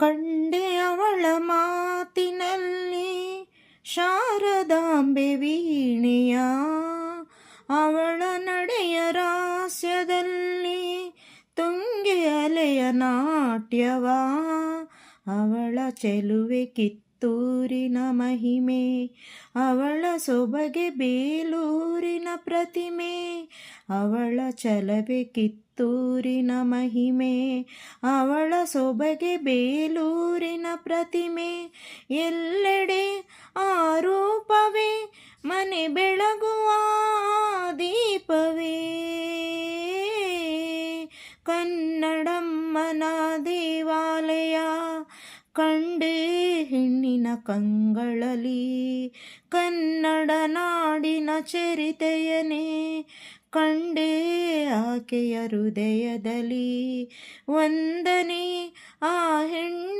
ಕಂಡೆ ಅವಳ ಮಾತಿನಲ್ಲಿ ಶಾರದಾಂಬೆ ವೀಣೆಯ. ಅವಳ ನಡೆಯ ರಾಸ್ಯದಲ್ಲಿ ತುಂಗೆ ಅಲೆಯ ನಾಟ್ಯವ. ಅವಳ ಚೆಲುವೆ ಕಿತ್ತೂರಿನ ಮಹಿಮೆ, ಅವಳ ಸೊಬಗೆ ಬೇಲೂರಿನ ಪ್ರತಿಮೆ, ಅವಳ ಚಲವೆ ಕಿತ್ತೂರಿನ ಮಹಿಮೆ, ಅವಳ ಸೊಬಗೆ ಬೇಲೂರಿನ ಪ್ರತಿಮೆ. ಎಲ್ಲೆಡೆ ಆ ರೂಪವೇ ಮನೆ ಬೆಳಗುವ ದೀಪವೇ. ಕನ್ನಡಮ್ಮನ ದೇವಾಲಯ ಕಂಡೇ ಕಂಗಳಲ್ಲಿ ಕನ್ನಡ ನಾಡಿನ ಚರಿತೆಯನೇ ಕಂಡೇ ಆಕೆಯ ಹೃದಯದಲ್ಲಿ ವಂದನೆ ಆ ಹೆಣ್ಣು